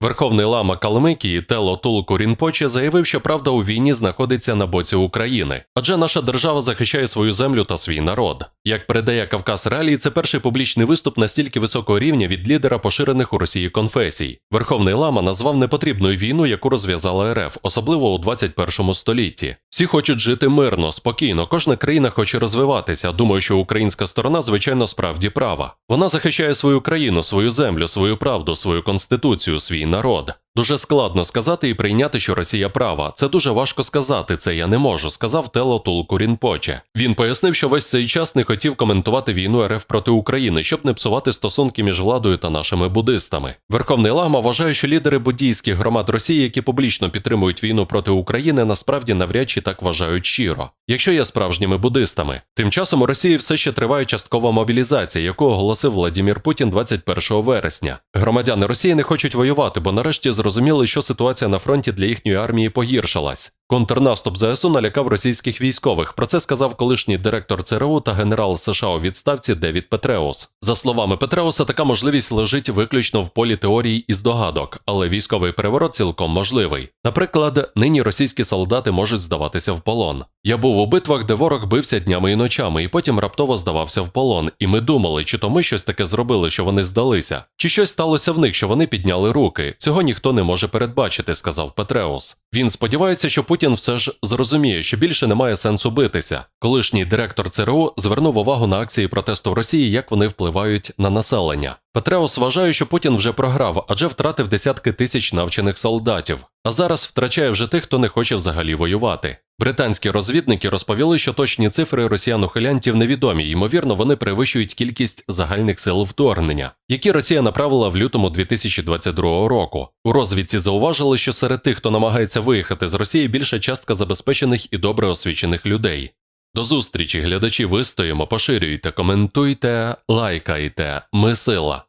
Верховний лама Калмикії Тело Тулку Рінпоче заявив, що правда у війні знаходиться на боці України, адже наша держава захищає свою землю та свій народ. Як передає Кавказ Реалії, це перший публічний виступ настільки високого рівня від лідера поширених у Росії конфесій. Верховний лама назвав непотрібною війну, яку розв'язала РФ, особливо у 21 столітті. Всі хочуть жити мирно, спокійно. Кожна країна хоче розвиватися. Думаю, що українська сторона, звичайно, справді права. Вона захищає свою країну, свою землю, свою правду, свою конституцію, свій народ. Дуже складно сказати і прийняти, що Росія права. Це дуже важко сказати, це я не можу, сказав Тело Тулку Рінпоче. Він пояснив, що весь цей час не хотів коментувати війну РФ проти України, щоб не псувати стосунки між владою та нашими буддистами. Верховний Лама вважає, що лідери буддійських громад Росії, які публічно підтримують війну проти України, насправді навряд чи так вважають щиро, якщо є справжніми буддистами. Тим часом у Росії все ще триває часткова мобілізація, яку оголосив Владімір Путін 21 вересня. Громадяни Росії не хочуть воювати, бо нарешті зрозуміли, що ситуація на фронті для їхньої армії погіршилась. Контрнаступ ЗСУ налякав російських військових. Про це сказав колишній директор ЦРУ та генерал США у відставці Девід Петреус. За словами Петреуса, така можливість лежить виключно в полі теорій і здогадок, але військовий переворот цілком можливий. Наприклад, нині російські солдати можуть здаватися в полон. Я був у битвах, де ворог бився днями і ночами, і потім раптово здавався в полон. І ми думали, чи то ми щось таке зробили, що вони здалися, чи щось сталося в них, що вони підняли руки. Цього ніхто не може передбачити, сказав Петреус. Він сподівається, що Путін все ж зрозуміє, що більше немає сенсу битися. Колишній директор ЦРУ звернув увагу на акції протесту в Росії, як вони впливають на населення. Петреус вважає, що Путін вже програв, адже втратив десятки тисяч навчених солдатів, а зараз втрачає вже тих, хто не хоче взагалі воювати. Британські розвідники розповіли, що точні цифри росіян-ухилянтів невідомі, ймовірно, вони перевищують кількість загальних сил вторгнення, які Росія направила в лютому 2022 року. У розвідці зауважили, що серед тих, хто намагається виїхати з Росії, більша частка забезпечених і добре освічених людей. До зустрічі, глядачі, вистоїмо, поширюйте, коментуйте, лайкайте. Ми сила.